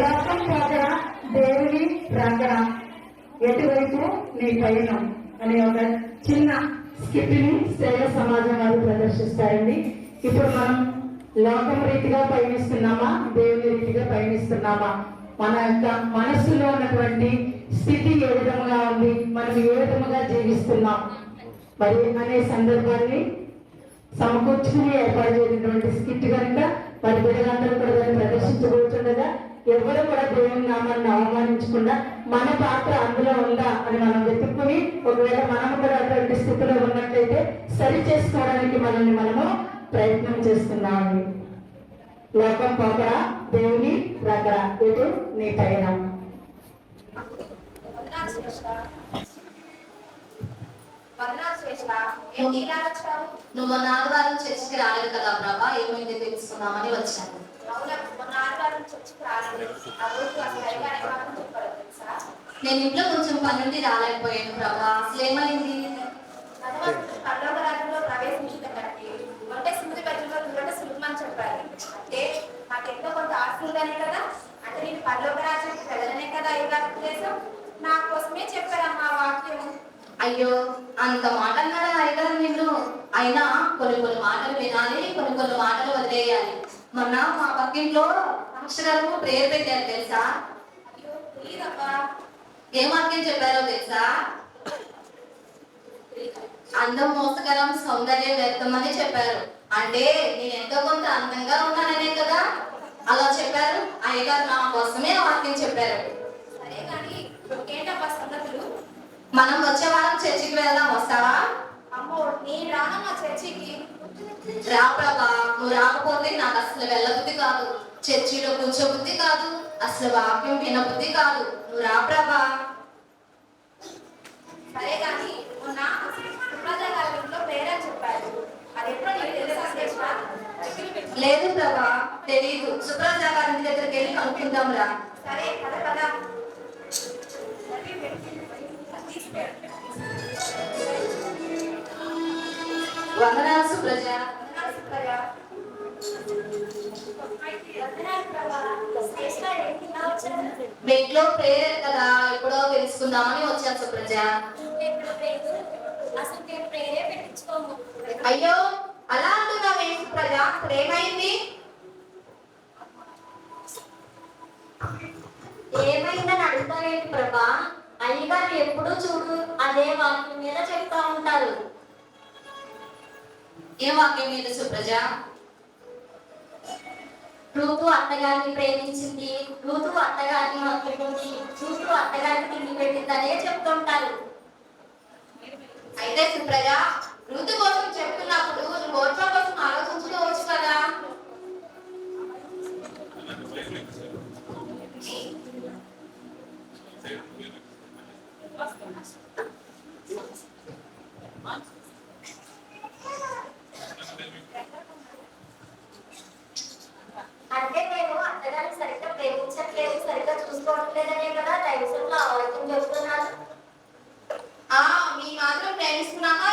లోకం పోకడ దేవుని రాకడ ఎటువైపు నీ పయనం అనే ఒక చిన్న స్కిట్ని సేవ సమాజం వారు ప్రదర్శిస్తారండి. ఇప్పుడు మనం లోకం రీతిగా పయనిస్తున్నామా? దేవుని రీతిగా పయనిస్తున్నామా? మన యొక్క మనస్సులో ఉన్నటువంటి స్థితి ఏ విధముగా ఉంది? మనం ఏ విధముగా జీవిస్తున్నాం? మరి అనే సందర్భాన్ని సమకూర్చుకుని ఏర్పాటు చేసినటువంటి స్కిట్ కనుక వారి బిడ్డలందరూ కూడా దాన్ని ప్రదర్శించబోతుండగా ఎవరు కూడా దేవుని నామాన్ని అవమానించకుండా మన పాత్ర అందులో ఉందా అని మనం వెతుక్కుని ఒకవేళ మనం కూడా అటువంటి స్థితిలో ఉన్నట్లయితే సరి చేసుకోవడానికి మనల్ని మనము ప్రయత్నం చేస్తున్నాము లోకం పోకరా దేవుని రాకరా. ఎటు? నీ పైన. నువ్వు నాన్నగారు చర్చికి రాలేదు కదా ప్రభా ఏమైంది తెలుసుకుందామని వచ్చాను. నేను ఇంట్లో కొంచెం పనుండి రాలేకపోయాను ప్రభా అసలు ఏమైంది? అంటే నాకెంతో కొంత ఉందనే కదా అంటే నేను పర్లోక రాజ్యానికి వెళ్ళనే కదా ఇలా ఉద్దేశం. నా కోసమే చెప్పారమ్మా ఆ వాక్యం. అయ్యో అంత మాట అన్నారా అయ్యగారు నిన్ను? అయినా కొన్ని కొన్ని మాటలు వినాలి కొన్ని కొన్ని మాటలు వదిలేయాలి. మొన్న మా పక్కింట్లో అక్షరాలు ప్రేయర్ పెట్టారు తెలుసా? అయ్యో ఏ వాక్యం చెప్పారో తెలుసా? అందం మోసకరం సౌందర్యం వ్యక్తమని చెప్పారు. అంటే నేను ఎంతో కొంత అందంగా ఉన్నాననే కదా? అలా చెప్పారు. అయ్యగారు నా కోసమే వాక్యం చెప్పారు సరే కానీ ఏంటబ్బా సంగతులు మనం వచ్చే వారం చర్చికి వెళ్దాం వస్తావా? అమ్మో నేను రానమ్మా చర్చికి. రా ప్రభా నువ్వు రాకపోతే నాకు అసలు వెళ్ళబుద్ధి కాదు. చర్చిలో కూర్చోబుద్ధి కాదు. అసలు వాక్యం వినబుద్ధి కాదు. నువ్వు రా ప్రభా. తెలుసుకుందామని వచ్చాను సుప్రజ అయ్యో అలా అంటున్నావు సుప్రజ అసలు ఏమైంది ఏమైందని అడుగుతావేంటి ప్రభా? అయ్యగారు ఎప్పుడూ చూడు అదే వాక్యం మీద చెప్తా ఉంటారు. ఏ వాక్యం మీద సుప్రజ? రూతు అత్తగారిని ప్రేమించింది. రూతు అత్తగారిని హత్తుకుంది చూస్తూ అత్తగారికి తిండి పెట్టిందనే చెప్తుంటారు. అయితే సుప్రజ ఋతు కోసం చెప్తున్నప్పుడు నువ్వు ఓట్ల కోసం ఆలోచించుకోవచ్చు కదా అంటే నేను అత్తగారిని సరిగ్గా ప్రేమించట్లేదు సరిగ్గా చూసుకోవట్లేదనే కదా దైవసంలో ఆ వాక్యం చెప్తున్నాను ఆ మీ మాత్రం ప్రేమిస్తున్నామా ఏంటి మా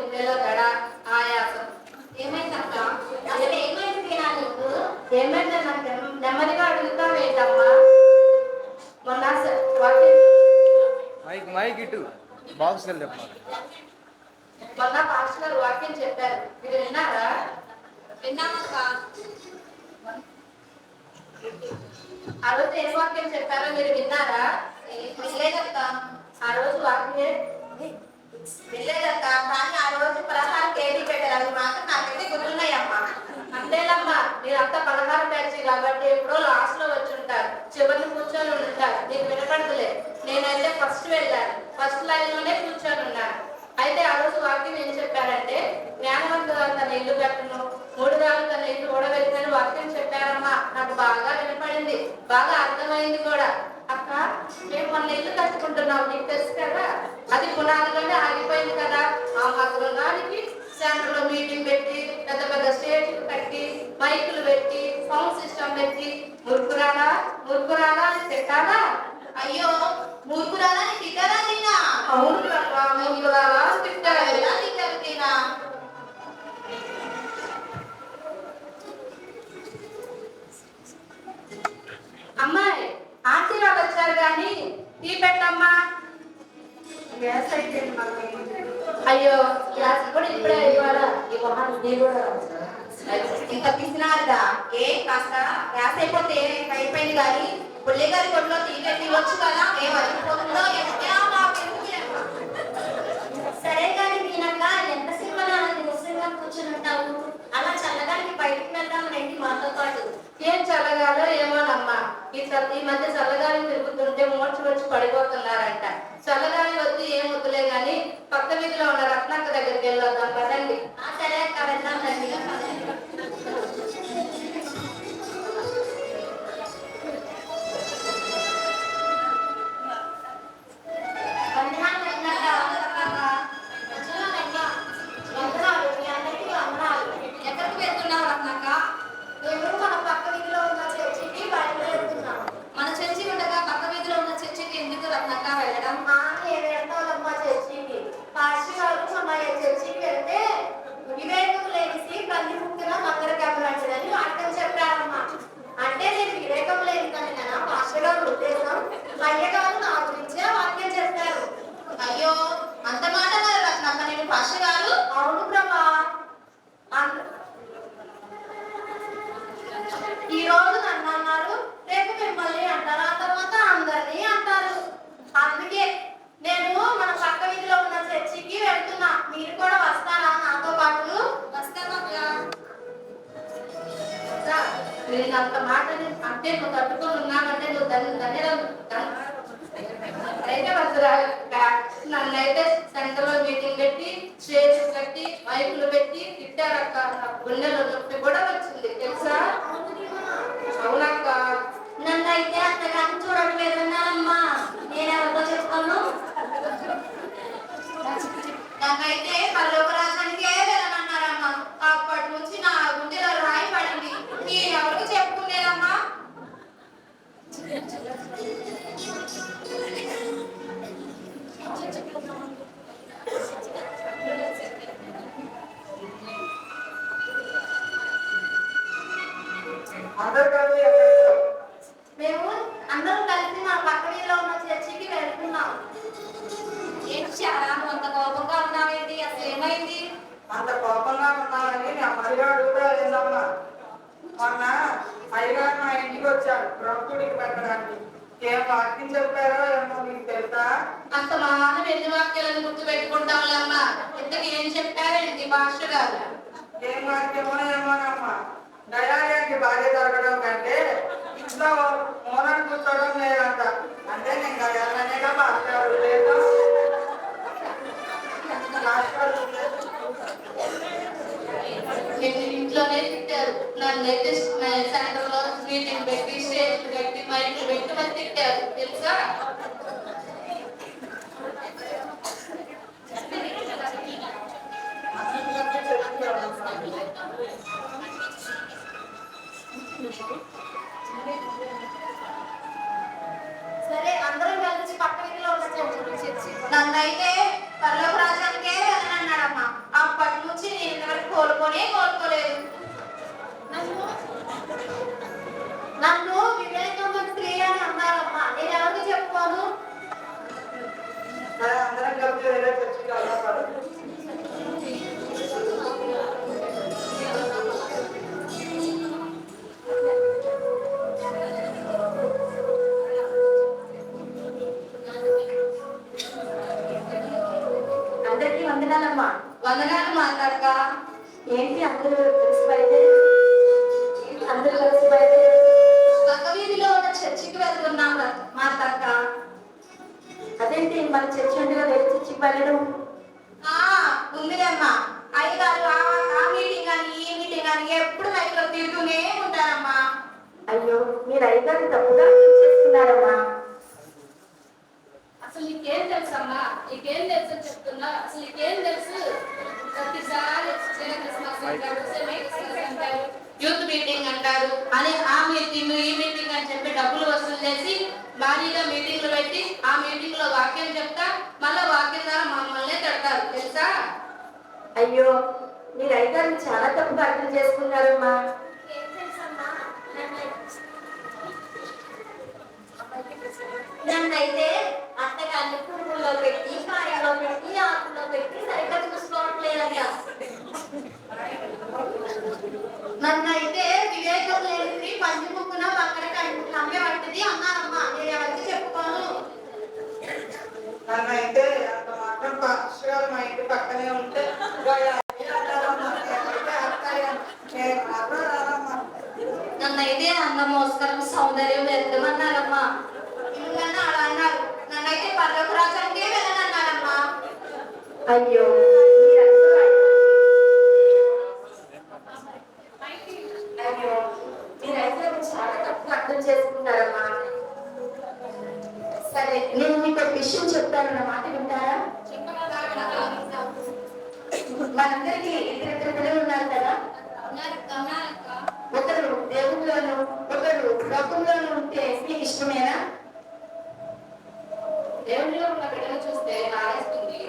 గుండెలో గడ ఆయాసం. ఏమైందక్క అసలు ఏమైంది నీకు? ఏమైంది నాకు నెమ్మ- నెమ్మదిగా మొన్న మైక్ మైక్ ఇటు. బాక్స్ చెప్పాలి మొన్న పాస్టర్ వాక్యం చెప్పారు. మీరు విన్నారా? విన్నామక్క. ఆ రోజు ఏ వాక్యం చెప్పారో మీరు విన్నారా? వినలేదక్క. ఆ రోజు వాక్యం వినలేదక్క కానీ ఆ రోజు పలహారం కేజీ పెట్టారు. అవి మాత్రం నాకైతే గుర్తున్నాయమ్మా. అంతేనమ్మా మీరంతా పదహారు బ్యాచ్ కాబట్టి ఎప్పుడో లాస్ట్లో వచ్చి ఉంటారు. చివరిని కూర్చొని ఉంటారు. మీకు వినపడదులే. నేనైతే ఫస్ట్ వెళ్ళాను. ఫస్ట్ లైన్లోనే కూర్చొని ఉన్నాను. అయితే ఆ రోజు వాక్యం ఏం చెప్పారంటే జ్ఞానవంతుడు తన ఇల్లు కట్టును మూడు రాళ్ళు తన ఇల్లు ఓడబెట్టినని వాక్యం చెప్పారమ్మా. నాకు బాగా వినపడింది. బాగా అర్థమైంది కూడా. అక్క మేము మొన్న ఇల్లు కట్టుకుంటున్నాం నీకు తెలుసు కదా? అది పునాదిలోనే ఆగిపోయింది కదా. ఆ మాత్రం సెంటర్ సెంటర్లో మీటింగ్ పెట్టి పెద్ద పెద్ద స్టేజ్లు కట్టి మైకులు పెట్టి సౌండ్ సిస్టమ్ పెట్టి మురుకురాలా మురుకురాలా అని తిట్టాలా ఇంకా పిసినారుగా ఏ కాస్త గ్యాస్ అయిపోతే అయిపోయింది కానీ పుల్లిగారి కొట్లో టీ పెట్టి కదా? ఏ వరకుపోతుందో ఎక్కడ సరే కానీ మీనక్క ఎంతసేపు అలా ఉంటావు అలా చల్లగానికి బయటికి వెళ్దాం రండి మాతో పాటు. ఏం చల్లగాలో ఏమోనమ్మా. ఈ ఈ మధ్య చల్లగాలి తిరుగుతుంటే మూర్చి వచ్చి పడిపోతున్నారంట. చల్లగాలి వద్దు ఏం వద్దులే గాని పక్క వీధిలో ఉన్న రత్నక్క దగ్గరికి వెళ్ళొద్దాం పదండి. ఆ సరే అక్క వెళ్దాం రండి. నేను అంత మాటని అంటే నువ్వు తట్టుకొని ఉన్నావంటే నువ్వు దాన్ని అయితే నన్ను అయితే సెంటర్లో మీటింగ్ పెట్టి స్టేజ్ కట్టి మైకులు పెట్టి తిట్టారక్క. గుండెలో నొప్పి కూడా వచ్చింది. తెలుసా? అవునక్క. నన్ను అయితే అంతగాని చూడట్లేదన్నారమ్మా నేను ఎవరితో చెప్తాను నాకైతే పరలోక ప్రొక్కుడికి పెట్టడానికి. ఏం వాక్యం చెప్పారో ఏమో నీకు తెలుసా? అంత మానం ఎన్ని వాక్యాలను గుర్తు పెట్టుకుంటాంలేమ్మా ఇంతకు ఏం చెప్పారేంటి భాష గారు? ఏం వాక్యమో ఏమోనమ్మా. దయాలయానికి భార్య దొరకడం కంటే ఇంట్లో మోనాన్ని కూర్చోవడం లేదంట. అంటే నేను దయాలనేగా మాట్లాడు లేదు నేను ఇంట్లోనే తిట్టారు. నన్ను అయితే సాయంత్రంలో లో మీటింగ్ పెట్టి స్టేజ్ పెట్టి మైక్ పెట్టి మరి మన చర్చండిగా వెలిచిచ్చి వెళ్ళడం. ఉందిలేమ్మా. అయ్యగారు ఆ మీటింగ్ అని ఈ మీటింగ్ అని ఎప్పుడు లైఫ్లో తిరుగుతూనే ఉంటారమ్మా. అయ్యో మీరు అయ్యగారు తప్పుగా చేస్తున్నారమ్మా అసలు నీకేం తెలుసమ్మా? నీకేం తెలుసు చెప్తున్నా? అసలు నీకేం తెలుసు? ప్రతిసారి యూత్ మీటింగ్ అంటారు. అని ఆ మీటింగ్ ఈ మీటింగ్ అని చెప్పి డబ్బులు వసూలు చేసి భారీగా మీటింగ్లు పెట్టి ఆ మీటింగ్లో వాక్యం అయ్యో మీరు అయితే చాలా తప్పుగా అర్థం చేసుకున్నారమ్మా. నన్నైతే అత్తగారిని పురుగుల్లో పెట్టి కాయలో పెట్టి ఆకుల్లో పెట్టి సరిగ్గా చూసుకోవట్లేదంట. నన్నైతే వివేకం లేనిది పంచి ముక్కున పక్కన కమ్మె పట్టింది అన్నారమ్మా. నేను ఎవరికి చెప్పుకోను. నన్నైతే అంత మాత్రం పాస్టర్ మా ఇంటి పక్కనే ఉంటే వాళ్ళు అన్నీ అంటారమ్మా. నేనైతే అత్తయ్య, నేను మాత్రం రానమ్మా. నన్నైతే అందం మోస్కరం సౌందర్యం వ్యర్థమన్నారమ్మా ఎందుకన్నా అలా అన్నారు నన్నైతే పర్లోక రాజానికే వెళ్ళనన్నారమ్మా అయ్యో అయ్యో మీరైతే చాలా తప్పుగా అర్థం చేసుకున్నారమ్మా సరే నేను మీకు ఒక విషయం చెప్తాను నా మాట వింటారా మనందరికీ ఇద్దరిద్దరు పిల్లలు ఉన్నారు కదా? ఒకరు దేవుళ్ళలోను ఒకరు లోకంలోను ఉంటే మీకు ఇష్టమేనా? దేవుడిలో ఉన్న బిడ్డను చూస్తే ఆరేస్తుంది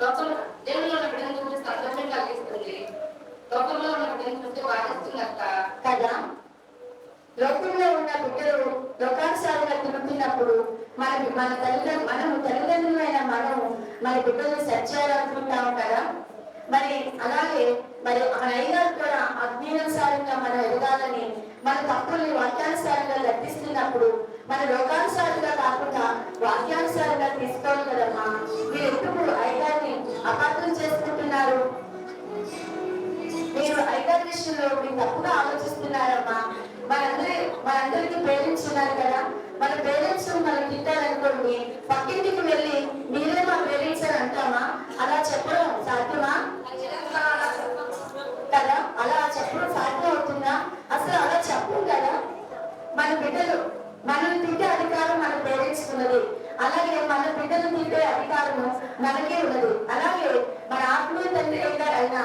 లోకంలో దేవుడిలో ఉన్న బిడ్డను చూస్తే సంతోషం కలిగిస్తుంది. లోకంలో ఉన్న బిడ్డను చూస్తే బాధిస్తుంది అక్క. కదా? లోకంలో ఉన్న బిడ్డలు లోకానుసారంగా తిరుగుతున్నప్పుడు మన మన తల్లిదండ్రులు మనము తల్లిదండ్రులైన మనము మన బిడ్డల్ని సెట్ కదా మరి అలాగే మరి మన అయ్యగారు కూడా అజ్ఞానుసారంగా మనం ఎదగాలని మన తప్పుల్ని వాక్యానుసారంగా లభిస్తున్నప్పుడు మన లోకానుసారంగా కాకుండా వాక్యానుసారంగా తీసుకోవాలి కదమ్మా. మీరు ఎప్పుడు అయ్యగారిని అపార్థం చేసుకుంటున్నారు? మీరు ఐదారు విషయంలో మీరు తప్పుగా ఆలోచిస్తున్నారమ్మా. మనందరి మనందరికీ పేరెంట్స్ ఉన్నారు కదా. మన పేరెంట్స్ మనం తిట్టారనుకోండి పక్కింటికి వెళ్ళి మీరే మా పేరెంట్స్ అని అంటామా? అలా చెప్పడం సాధ్యమా కదా అలా చెప్పడం సాధ్యం అవుతుందా అసలు అలా చెప్పం కదా మన బిడ్డలు మనల్ని తిట్టే అధికారం మన పేరెంట్స్ ఉన్నది అలాగే మన బిడ్డలు తిట్టే అధికారము మనకే ఉన్నది. అలాగే మన ఆత్మీయ తండ్రి అయిన అయిన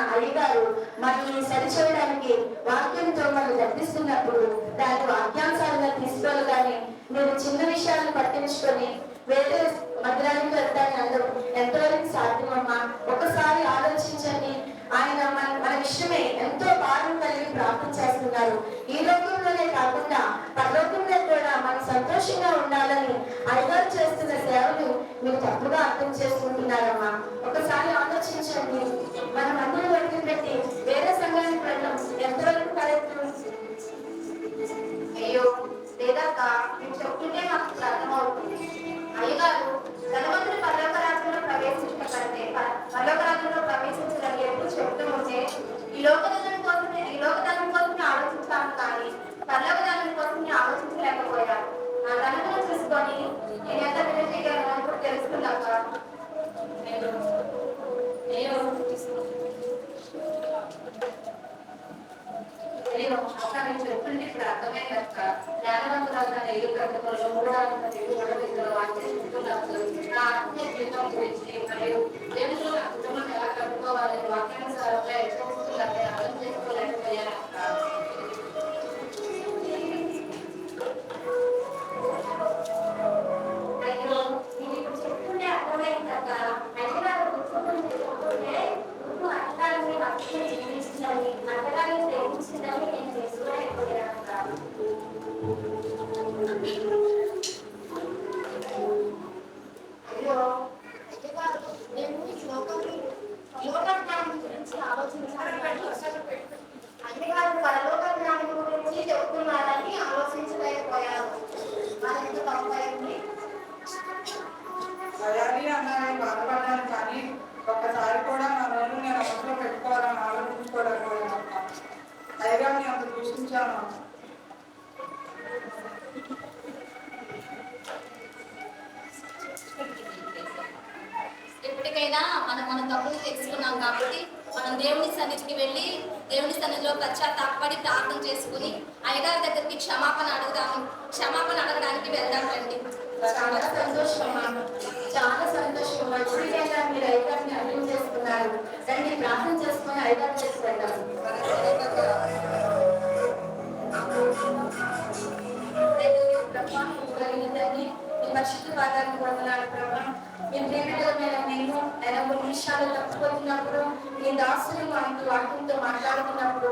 మనల్ని సరిచేయడానికి వాక్యంతో మనం గర్తిస్తున్నప్పుడు దాని వాక్యాన్ని తీసుకోవాలి కానీ మీరు చిన్న విషయాలను పట్టించుకొని వేరే మందిరానికి వెళ్తాను అందరూ ఎంతవరకు సాధ్యమమ్మా ఒకసారి ఆలోచించండి ఆయన మన మన విషయమే ఎంతో భారం కలిగి ప్రార్థన చేస్తున్నారు. ఈ లోకంలోనే కాకుండా పరలోకంలో కూడా మనం సంతోషంగా ఉండాలని అయ్యగారు చేస్తున్న సేవలు మీరు తప్పుగా అర్థం చేసుకుంటున్నారమ్మా. ఒకసారి ఆలోచించండి. మనం అందరూ వదిలిపెట్టి వేరే సంఘానికి వెళ్ళడం ఎంతవరకు కరెక్ట్? అయ్యో. లేదాక నేను చెప్తుంటే మాకు అర్థమవుతుంది. అయ్యగారు ధనవంతులు పర్లోక రాజ్యంలో ప్రవేశించకంటే పర్లోక రాజ్యంలో ప్రవేశించడం ఎప్పుడు చెప్తూ ఉంటే ఈ లోకంలో అయ్యగారి దగ్గరికి క్షమాపణ అడుగుదాము. క్షమాపణ అడగడానికి వెళ్దాం రండి. చాలా సంతోషం. చాలా సంతోషం. మీరు ఐదాన్ని అర్థం చేసుకున్నారు. రండి ప్రార్థన చేసుకుని ఐదారు చేసి వెళ్దాం దేవుని ప్రభు కలిగిందండి మీ పరిశుద్ధ పాదాలను మేము ప్రేమికులమైన మేము నేను కొన్ని విషయాలు తప్పుకోతున్నప్పుడు మీ దాసులు మనకి వాక్యంతో మాట్లాడుతున్నప్పుడు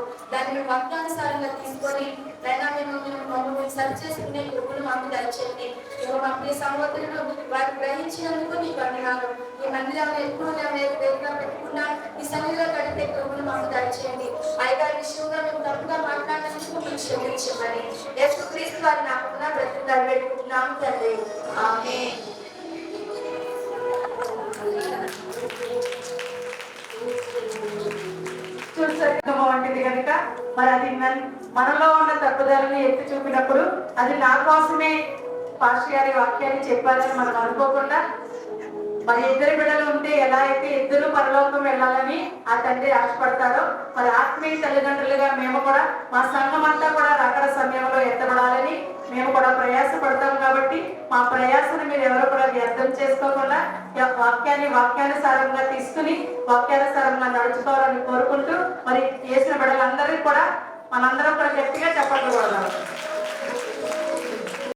వాక్యానుసారంగా తీసుకొని అయినా మేము మేము మమ్మల్ని సరి చేసుకునే కృపను మాకు దయచేయండి. ఇక మా ప్రియ సహోదరులు వారు గ్రహించినందుకు ఈ మందిరాన్ని ఎప్పుడు దగ్గర పెట్టుకున్నా ఈ సన్నిధిలో కడితే కృపను మాకు దయచేయండి. అయ్యగారి విషయంగా మేము తప్పుగా మాట్లాడినందుకు మీకు క్షమించమని. యేసు క్రీస్తు వారి నామమున బ్రతుకుతారు పెట్టుకుంటున్నాము తండ్రి. చూసరికమ వంటిది కనుక మరి అది మనలో ఉన్న తప్పుదలని ఎత్తి చూపినప్పుడు అది నా కోసమే పాషి గారి వాక్యాన్ని చెప్పాలని మనం అనుకోకుండా మరి ఇద్దరు బిడ్డలు ఉంటే ఎలా అయితే ఇద్దరు పరలోకం వెళ్ళాలని ఆ తండ్రి ఆశపడతారో మరి ఆత్మీయ తల్లిదండ్రులుగా మేము కూడా మా సంఘం అంతా కూడా రాకడ సమయంలో ఎత్తబడాలని మేము కూడా ప్రయాసపడతాం కాబట్టి మా ప్రయాసను మీరు ఎవరు కూడా వ్యర్థం చేసుకోకుండా వాక్యాన్ని వాక్యానుసారంగా తీసుకుని వాక్యానుసారంగా నడుచుకోవాలని కోరుకుంటూ మరి చేసిన బిడ్డలందరికీ కూడా మనందరం కూడా గట్టిగా చెప్పట్లు